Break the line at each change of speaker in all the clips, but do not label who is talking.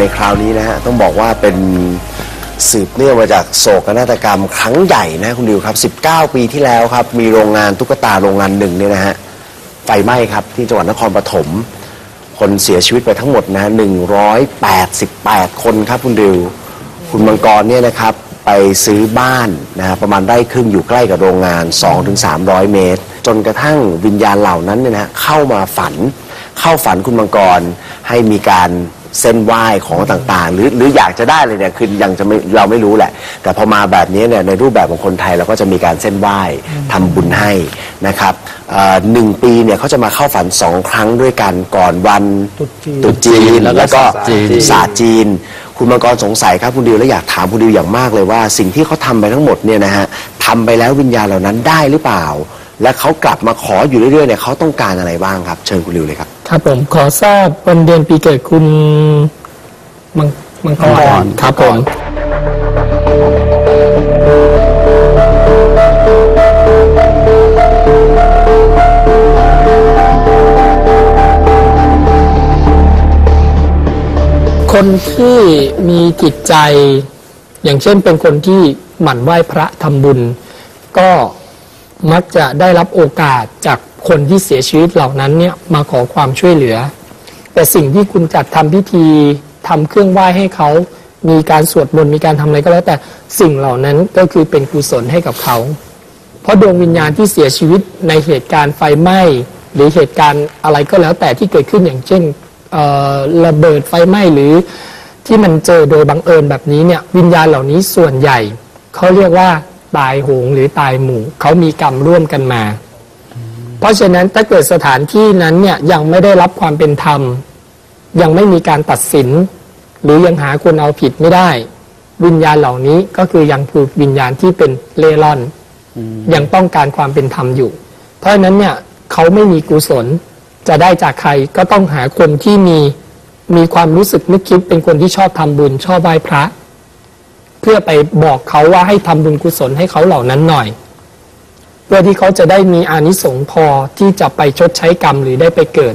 ในคราวนี้นะฮะต้องบอกว่าเป็นสืบเนื่องมาจากโศกนาฏกรรมครั้งใหญ่นะคุณดิวครับ 19 ปีที่แล้วครับ มีโรงงานตุ๊กตาโรงงานหนึ่งเนี่ยนะฮะไฟไหม้ครับที่จังหวัดนครปฐมคนเสียชีวิตไปทั้งหมดนะ188 คนครับคุณดิว คุณมังกรเนี่ยนะครับไปซื้อบ้านนะฮะประมาณไร่ครึ่งอยู่ใกล้กับโรงงาน 2-300 เมตร จนกระทั่งวิญญาณเหล่านั้นเนี่ยนะฮะเข้ามาฝัน เข้าฝันคุณมังกรให้มีการ เส้นไหว้ของต่างๆ หรือหรืออยากจะได้เลยเนี่ยคือยังจะไม่เราไม่รู้แหละ แต่พอมาแบบนี้เนี่ยในรูปแบบของคนไทยเราก็จะมีการเส้นไหว้ทำบุญให้นะครับเอ่อหนึ่งปีเนี่ยเขาจะมาเข้าฝันสองครั้งด้วยกันก่อนวัน
ตรุษจีน
ตรุษจีน
แล้วก็
แล้วก็
ศาสตร์จีน
ศาสตร์จีน คุณมังกรสงสัยครับคุณดิวและอยากถามคุณดิวอย่างมากเลยว่า สิ่งที่เขาทำไปทั้งหมดเนี่ยนะฮะทำไปแล้ววิญญาณเหล่านั้นได้หรือเปล่า และเขากลับมาขออยู่เรื่อยๆเนี่ยเขาต้องการอะไรบ้างครับ เชิญคุณดิวเลยครับ
ครับผมขอทราบวันเดือนปีเกิดคุณมังมังก
มังก
ร
ร
ครับผมคนที่มีจิตใจ อย่างเช่นเป็นคนที่หมั่นไหว้พระทำบุญ ก็มักจะได้รับโอกาสจาก คนที่เสียชีวิตเหล่านั้นเนี่ยมาขอความช่วยเหลือ แต่สิ่งที่คุณจัดทำพิธีทำเครื่องไหว้ให้เขา มีการสวดมนต์มีการทำอะไรก็แล้ว แต่สิ่งเหล่านั้นก็คือเป็นกุศลให้กับเขา เพราะดวงวิญญาณที่เสียชีวิตในเหตุการณ์ไฟไหม้หรือเหตุการณ์อะไรก็แล้วแต่ที่เกิดขึ้นอย่างเช่นระเบิดไฟไหม้หรือที่มันเจอโดยบังเอิญแบบนี้เนี่ยวิญญาณเหล่านี้ส่วนใหญ่ เขาเรียกว่าตายโหงหรือตายหมู่เขามีกรรมร่วมกันมา เพราะฉะนั้นถ้าเกิดสถานที่นั้นเนี่ยยังไม่ได้รับความเป็นธรรม ยังไม่มีการตัดสิน หรือยังหาคนเอาผิดไม่ได้ วิญญาณเหล่านี้ก็คือยังคือวิญญาณที่เป็นเล่ร่อน ยังต้องการความเป็นธรรมอยู่ เพราะฉะนั้นเนี่ยเขาไม่มีกุศลจะได้จากใครก็ต้องหาคนที่มีมีความรู้สึกนึกคิดเป็นคนที่ชอบทำบุญชอบไหว้พระ เพื่อไปบอกเขาว่าให้ทำบุญกุศลให้เขาเหล่านั้นหน่อยเพื่อที่เขาจะได้มีอานิสงส์พอที่จะไปชดใช้กรรมหรือได้ไปเกิด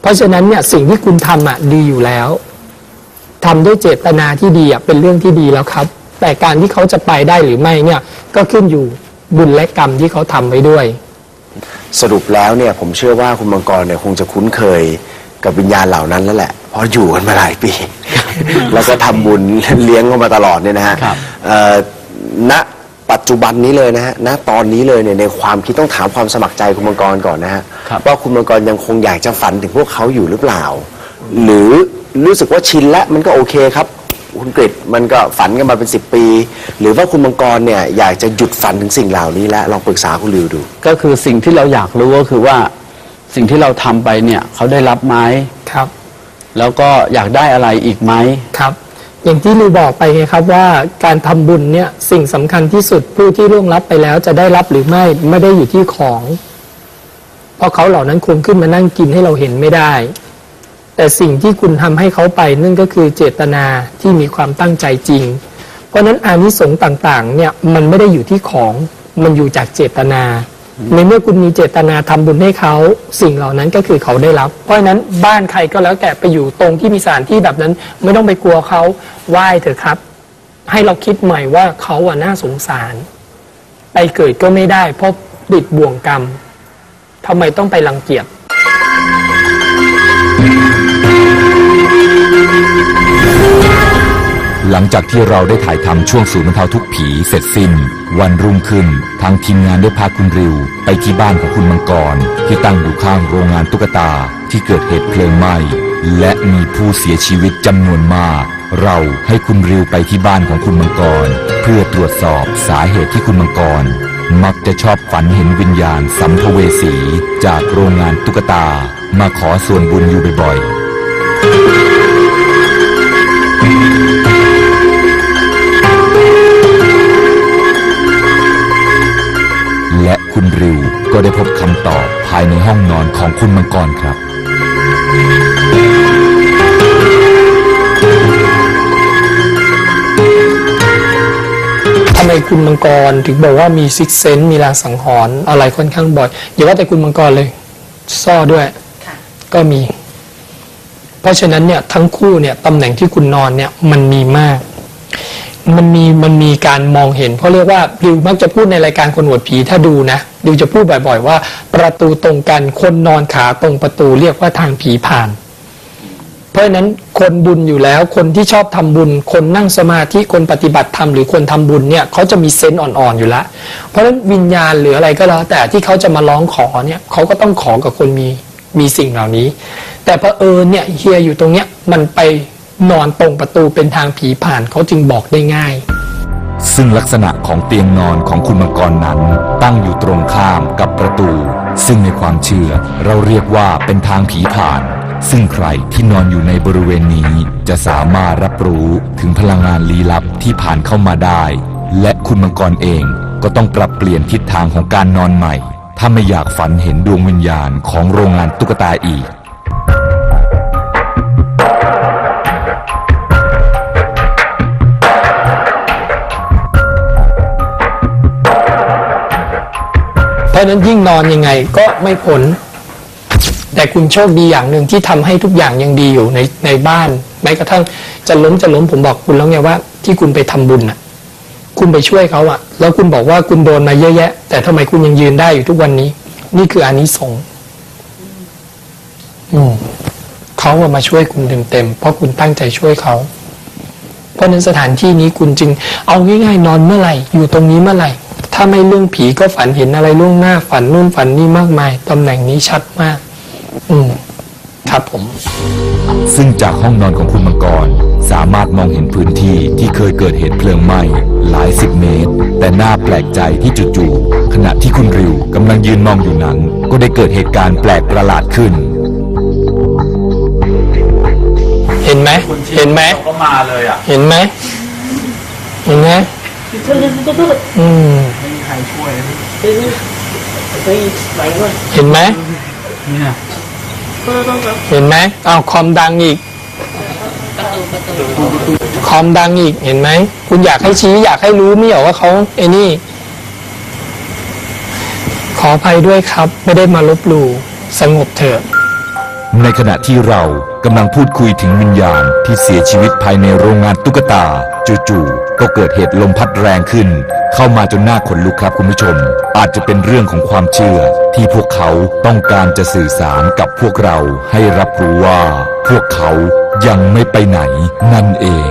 เพราะฉะนั้นเนี่ยสิ่งที่คุณทำอะดีอยู่แล้วทำด้วยเจตนาที่ดีอะเป็นเรื่องที่ดีแล้วครับ แต่การที่เขาจะไปได้หรือไม่เนี่ยก็ขึ้นอยู่บุญและกรรมที่เขาทำไว้ด้วย
สรุปแล้วเนี่ยผมเชื่อว่าคุณมังกรเนี่ยคงจะคุ้นเคยกับวิญญาณเหล่านั้นแล้วแหละเพราะอยู่กันมาหลายปี แล้วก็ทำบุญเลี้ยงเขามาตลอดเนี่ยนะฮะ
ครับ
เอ่อณ ปัจจุบันนี้เลยนะฮะณตอนนี้เลยเนี่ยในความคิดต้องถามความสมัครใจคุณมังกรก่อนนะฮะ
ครับ
ว่าคุณมังกรยังคงอยากจะฝันถึงพวกเขาอยู่หรือเปล่า หรือรู้สึกว่าชินแล้วมันก็โอเคครับ คุณกฤษมันก็ฝันกันมาเป็นสิบปี หรือว่าคุณมังกรเนี่ยอยากจะหยุดฝันถึงสิ่งเหล่านี้แล้วลองปรึกษาคุณลิวดู
ก็คือสิ่งที่เราอยากรู้ก็คือว่าสิ่งที่เราทำไปเนี่ยเขาได้รับไหม
ครับ
แล้วก็อยากได้อะไรอีกไหม
ครับ อย่างที่ลูบอกไปไงครับว่าการทำบุญเนี่ยสิ่งสำคัญที่สุดผู้ที่ร่วงรับไปแล้วจะได้รับหรือไม่ไม่ได้อยู่ที่ของ เพราะเขาเหล่านั้นคงขึ้นมานั่งกินให้เราเห็นไม่ได้ แต่สิ่งที่คุณทำให้เขาไปนั่นก็คือเจตนาที่มีความตั้งใจจริง เพราะฉะนั้นอานิสงส์ต่างๆเนี่ยมันไม่ได้อยู่ที่ของมันอยู่จากเจตนา ในเมื่อคุณมีเจตนาทำบุญให้เขาสิ่งเหล่านั้นก็คือเขาได้รับ เพราะฉะนั้นบ้านใครก็แล้วแต่ไปอยู่ตรงที่มีสถานที่แบบนั้น ไม่ต้องไปกลัวเขาไหว้เถอะครับ ให้เราคิดใหม่ว่าเขาอะน่าสงสาร ไปเกิดก็ไม่ได้เพราะติดบ่วงกรรมทำไมต้องไปรังเกียจ
หลังจากที่เราได้ถ่ายทำช่วงศูนย์บรรเทาทุกผีเสร็จสิ้น วันรุ่งขึ้น ทางทีมงานได้พาคุณริว ไปที่บ้านของคุณมังกร ที่ตั้งอยู่ข้างโรงงานตุ๊กตาที่เกิดเหตุเพลิงไหม้และมีผู้เสียชีวิตจำนวนมาก เราให้คุณริวไปที่บ้านของคุณมังกร เพื่อตรวจสอบสาเหตุที่คุณมังกร มักจะชอบฝันเห็นวิญญาณสัมภเวสี จากโรงงานตุ๊กตา มาขอส่วนบุญอยู่บ่อยๆ และคุณริวก็ได้พบคำตอบภายในห้องนอนของคุณมังกรครับ
ทำไมคุณมังกรถึงบอกว่ามีซิกเซนมีลางสังหรณ์อะไรค่อนข้างบ่อยอย่าว่าแต่คุณมังกรเลยซ่อด้วย ก็มี เพราะฉะนั้นเนี่ยทั้งคู่เนี่ยตำแหน่งที่คุณนอนเนี่ยมันมีมาก มันมีมันมีการมองเห็นเพราเรียกว่าดิวมักจะพูดในรายการคนหวดผีถ้าดูนะดิวจะพูดบ่อย ๆ ว่า ประตูตรงกันคนนอนขาตรงประตูเรียกว่าทางผีผ่าน เพราะนั้นคนบุญอยู่แล้ว คนที่ชอบทำบุญ คนนั่งสมาธิคนปฏิบัติธรรมหรือคนทำบุญเนี่ยเขาจะมีเซนส์อ่อนๆอยู่แล้ว เพราะฉะนั้นวิญญาณหรืออะไรก็แล้ว แต่ที่เขาจะมาร้องขอเนี่ยเขาก็ต้องขอกับคนมีมีสิ่งเหล่านี้ แต่พอเผอิญเนี่ยเฮียอยู่ตรงเนี้ยมันไป นอนตรงประตูเป็นทางผีผ่านเขาจึงบอกได้ง่าย
ซึ่งลักษณะของเตียงนอนของคุณมังกรนั้น ตั้งอยู่ตรงข้ามกับประตู ซึ่งในความเชื่อเราเรียกว่าเป็นทางผีผ่าน ซึ่งใครที่นอนอยู่ในบริเวณนี้ จะสามารถรับรู้ถึงพลังงานลี้ลับที่ผ่านเข้ามาได้ และคุณมังกรเองก็ต้องปรับเปลี่ยนทิศทางของการนอนใหม่ ถ้าไม่อยากฝันเห็นดวงวิญญาณของโรงงานตุ๊กตาอีก
เพราะนั้นยิ่งนอนยังไงก็ไม่พ้นแต่คุณโชคดีอย่างหนึ่งที่ทำให้ทุกอย่างยังดีอยู่ในในบ้านแม้กระทั่งจะล้มจะล้มผมบอกคุณแล้วไงว่า ที่คุณไปทำบุญน่ะ คุณไปช่วยเขาอะแล้วคุณบอกว่าคุณโดนมาเยอะแยะ แต่ทำไมคุณยังยืนได้อยู่ทุกวันนี้ นี่คืออานิสงส์อืมเขาอะมาช่วยคุณเต็มๆเพราะคุณตั้งใจช่วยเขาเพราะฉะนั้นสถานที่นี้คุณจึง เอาง่ายๆนอนเมื่อไหร่ อยู่ตรงนี้เมื่อไหร่ ถ้าไม่เรื่องผีก็ฝันเห็นอะไรล่วงหน้าฝันนู่นฝันนี่มากมายตำแหน่งนี้ชัดมาก อืมครับผม
ซึ่งจากห้องนอนของคุณมังกร สามารถมองเห็นพื้นที่ที่เคยเกิดเหตุเพลิงไหม้หลายสิบเมตร แต่น่าแปลกใจที่จู่ๆขณะที่คุณริวกำลังยืนมองอยู่นั้น ก็ได้เกิดเหตุการณ์แปลกประหลาดขึ้น
เห็นไหมเห็นไหม
ก็มาเลยอะ
เห็นไหมเห็นไหมอืม เห็นไหม
เนี่ย
เห็นไหมเอาวคอมดังอีก คอมดังอีกเห็นไหม คุณอยากให้ชี้อยากให้รู้ไม่เหรอว่าเขาไอ้นี่ ขออภัยด้วยครับ ไม่ได้มาลบหลู่สงบเถอะ
ในขณะที่เรากำลังพูดคุยถึงวิญญาณที่เสียชีวิตภายในโรงงานตุ๊กตา จู่ๆก็เกิดเหตุลมพัดแรงขึ้น เข้ามาจนหน้าขนลุกครับคุณผู้ชม อาจจะเป็นเรื่องของความเชื่อ ที่พวกเขาต้องการจะสื่อสารกับพวกเราให้รับรู้ว่า พวกเขายังไม่ไปไหนนั่นเอง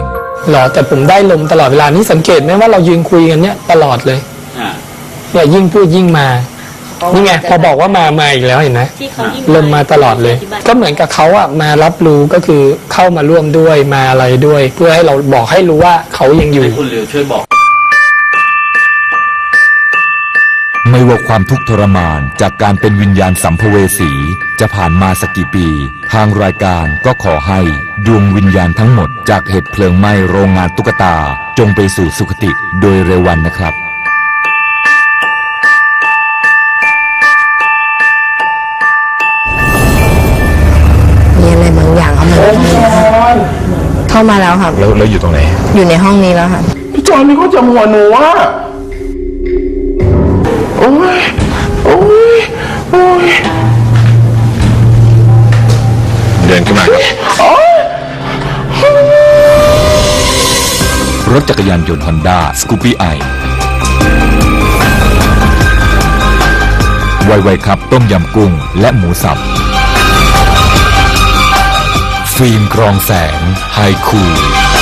หรอแต่ผมได้ลมตลอดเวลานี่สังเกตไหมว่าเรายืนคุยกันเนี่ยตลอดเลย
อะ
เนี่ยยิ่งพูดยิ่งมา นี่ไงพอบอกว่ามามาอีกแล้วเห็นไหม
ที่เขายิ่ง
ลมมาตลอดเลย
ที่บ้าน
ก็เหมือนกับเขาอะมารับรู้ก็คือเข้ามาร่วมด้วยมาอะไรด้วย เพื่อให้เราบอกให้รู้ว่าเขายังอยู่
ให้คุณเหลียวช่วยบอก
ไม่ว่าความทุกข์ทรมานจากการเป็นวิญญาณสัมภเวสี จะผ่านมาสักกี่ปี ทางรายการก็ขอให้ดวงวิญญาณทั้งหมดจากเหตุเพลิงไหม้โรงงานตุ๊กตา จงไปสู่สุคติโดยเร็ววันนะครับ
เข้ามาในห้องนี้ครับเข้ามาแล้วครับ
แล้วแล้วอยู่ตรงไหน
อยู่ในห้องนี้แล้วครับ
พี่จอนนี่เขาจะหัวหนูอะโอ้ยโอ้ยโอ้ยเดินขึ้นมาครับ
รถจักรยานยนต์ฮอนด้าสกูปี้ไอไวๆครับต้มยำกุ้งและหมูสับ ฟิล์มกรองแสงไฮคูล